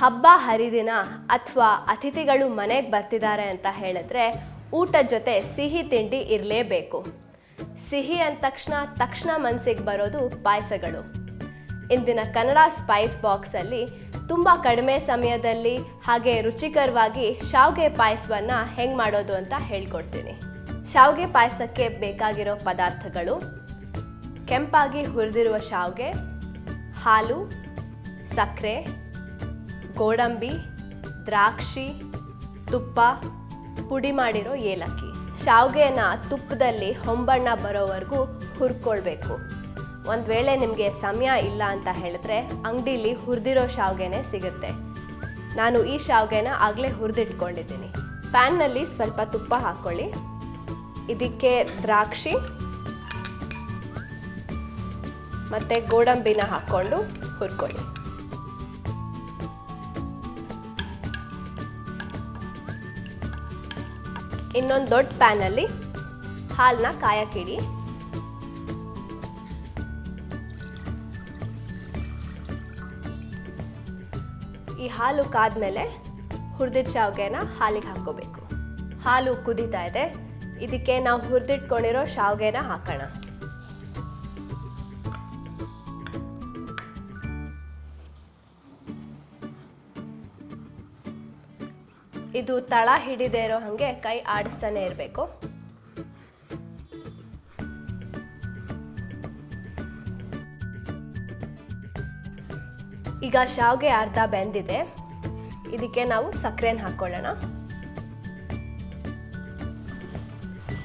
ಹಬ್ಬ ಹರಿದಿನ ಅಥವಾ ಅತಿಥಿಗಳು ಮನೆಗೆ ಬರ್ತಿದ್ದಾರೆ ಅಂತ ಹೇಳಿದ್ರೆ ಊಟದ ಜೊತೆ ಸಿಹಿ ತಿಂಡಿ ಇರಲೇಬೇಕು. ಸಿಹಿ ಅಂದ ತಕ್ಷಣ ತಕ್ಷಣ ಮನಸ್ಸಿಗೆ ಬರೋದು ಪಾಯಸಗಳು. ಇಂದಿನ ಕನ್ನಡ ಸ್ಪೈಸ್ ಬಾಕ್ಸಲ್ಲಿ ತುಂಬ ಕಡಿಮೆ ಸಮಯದಲ್ಲಿ ಹಾಗೆ ರುಚಿಕರವಾಗಿ ಶಾವಿಗೆ ಪಾಯಸವನ್ನು ಹೆಂಗೆ ಮಾಡೋದು ಅಂತ ಹೇಳ್ಕೊಡ್ತೀನಿ. ಶಾವಿಗೆ ಪಾಯಸಕ್ಕೆ ಬೇಕಾಗಿರೋ ಪದಾರ್ಥಗಳು, ಕೆಂಪಾಗಿ ಹುರಿದಿರುವ ಶಾವಿಗೆ, ಹಾಲು ಸಕ್ಕರೆ ಗೋಡಂಬಿ, ದ್ರಾಕ್ಷಿ, ತುಪ್ಪ, ಪುಡಿ ಮಾಡಿರೋ ಏಲಕ್ಕಿ. ಶಾವಿಗೆನ ತುಪ್ಪದಲ್ಲಿ ಹೊಂಬಣ್ಣ ಬರೋವರೆಗೂ ಹುರ್ಕೊಳ್ಬೇಕು. ಒಂದು ವೇಳೆ ನಿಮಗೆ ಸಮಯ ಇಲ್ಲ ಅಂತ ಹೇಳಿದ್ರೆ ಅಂಗಡಿಲಿ ಹುರಿದಿರೋ ಶಾವಿಗೆನೇ ಸಿಗುತ್ತೆ. ನಾನು ಈ ಶಾವಿಗೆನ ಆಗಲೇ ಹುರಿದಿಟ್ಕೊಂಡಿದ್ದೀನಿ. ಪ್ಯಾನ್ನಲ್ಲಿ ಸ್ವಲ್ಪ ತುಪ್ಪ ಹಾಕ್ಕೊಳ್ಳಿ. ಇದಕ್ಕೆ ದ್ರಾಕ್ಷಿ ಮತ್ತು ಗೋಡಂಬಿನ ಹಾಕ್ಕೊಂಡು ಹುರ್ಕೊಳ್ಳಿ. ಇನ್ನೊಂದು ದೊಡ್ಡ ಪ್ಯಾನಲ್ಲಿ ಹಾಲನ್ನ ಕಾಯಕ್ಕಿಡಿ ಈ ಹಾಲು ಕಾದ್ಮೇಲೆ ಹುರಿದಿದ್ದ ಶಾವಿಗೆನ ಹಾಲಿಗೆ ಹಾಕ್ಕೋಬೇಕು. ಹಾಲು ಕುದೀತಾ ಇದೆ. ಇದಕ್ಕೆ ನಾವು ಹುರಿದಿಟ್ಕೊಂಡಿರೋ ಶಾವಿಗೆನ ಹಾಕೋಣ. ಇದು ತಳ ಹಿಡಿದೇ ಇರೋ ಹಾಗೆ ಕೈ ಆಡಿಸ್ತಾನೆ ಇರಬೇಕು. ಈಗ ಶಾವ್ಗೆ ಅರ್ಧ ಬೆಂದಿದೆ. ಇದಕ್ಕೆ ನಾವು ಸಕ್ಕರೆನ ಹಾಕ್ಕೊಳ್ಳೋಣ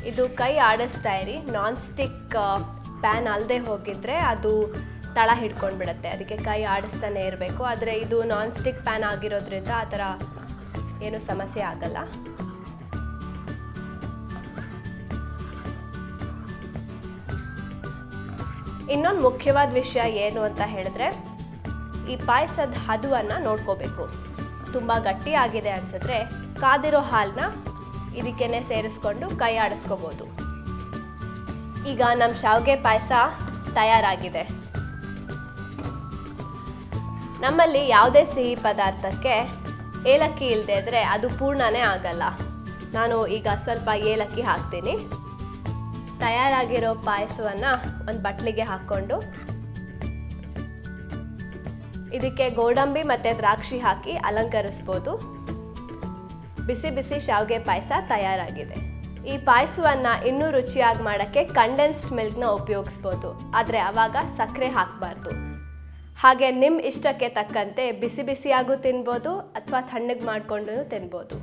ಇದು ಕೈ ಆಡಿಸ್ತಾ ಇರಿ. ನಾನ್ ಸ್ಟಿಕ್ ಪ್ಯಾನ್ ಅಲ್ಲದೆ ಹೋಗಿದ್ರೆ ಅದು ತಳ ಹಿಡ್ಕೊಂಡು ಬಿಡುತ್ತೆ ಅದಕ್ಕೆ ಕೈ ಆಡಿಸ್ತಾನೆ ಇರಬೇಕು. ಆದರೆ ಇದು ನಾನ್ ಸ್ಟಿಕ್ ಪ್ಯಾನ್ ಆಗಿರೋದ್ರಿಂದ ಆ ಥರ ಏನು ಸಮಸ್ಯೆ ಆಗಲ್ಲ. ಇನ್ನೊಂದು ಮುಖ್ಯವಾದ ವಿಷಯ ಏನು ಅಂತ ಹೇಳಿದ್ರೆ, ಈ ಪಾಯಸದ ಹದುವನ್ನ ನೋಡ್ಕೋಬೇಕು. ತುಂಬಾ ಗಟ್ಟಿ ಆಗಿದೆ ಅನ್ಸಿದ್ರೆ ಕಾದಿರೋ ಹಾಲನ್ನ ಇದಕ್ಕೇನೆ ಸೇರಿಸ್ಕೊಂಡು ಕೈ ಆಡಿಸ್ಕೋಬೋದು. ಈಗ ನಮ್ಮ ಶಾವಿಗೆ ಪಾಯಸ ತಯಾರಾಗಿದೆ. ನಮ್ಮಲ್ಲಿ ಯಾವುದೇ ಸಿಹಿ ಪದಾರ್ಥಕ್ಕೆ ಏಲಕ್ಕಿ ಇಲ್ಲದೆ ಇದ್ರೆ ಅದು ಪೂರ್ಣನೇ ಆಗಲ್ಲ. ನಾನು ಈಗ ಸ್ವಲ್ಪ ಏಲಕ್ಕಿ ಹಾಕ್ತೀನಿ. ತಯಾರಾಗಿರೋ ಪಾಯಸವನ್ನು ಒಂದು ಬಟ್ಲಿಗೆ ಹಾಕ್ಕೊಂಡು ಇದಕ್ಕೆ ಗೋಡಂಬಿ ಮತ್ತು ದ್ರಾಕ್ಷಿ ಹಾಕಿ ಅಲಂಕರಿಸ್ಬೋದು. ಬಿಸಿ ಬಿಸಿ ಶಾವಿಗೆ ಪಾಯಸ ತಯಾರಾಗಿದೆ. ಈ ಪಾಯಸವನ್ನು ಇನ್ನೂ ರುಚಿಯಾಗಿ ಮಾಡೋಕ್ಕೆ ಕಂಡೆನ್ಸ್ಡ್ ಮಿಲ್ಕ್ನ ಉಪಯೋಗಿಸ್ಬೋದು. ಆದರೆ ಆವಾಗ ಸಕ್ಕರೆ ಹಾಕಬಾರ್ದು. ಹಾಗೆ ನಿಮ್ಮ ಇಷ್ಟಕ್ಕೆ ತಕ್ಕಂತೆ ಬಿಸಿ ಬಿಸಿಯಾಗೂ ತಿನ್ಬೋದು ಅಥವಾ ತಣ್ಣಗೆ ಮಾಡಿಕೊಂಡು ತಿನ್ಬೋದು.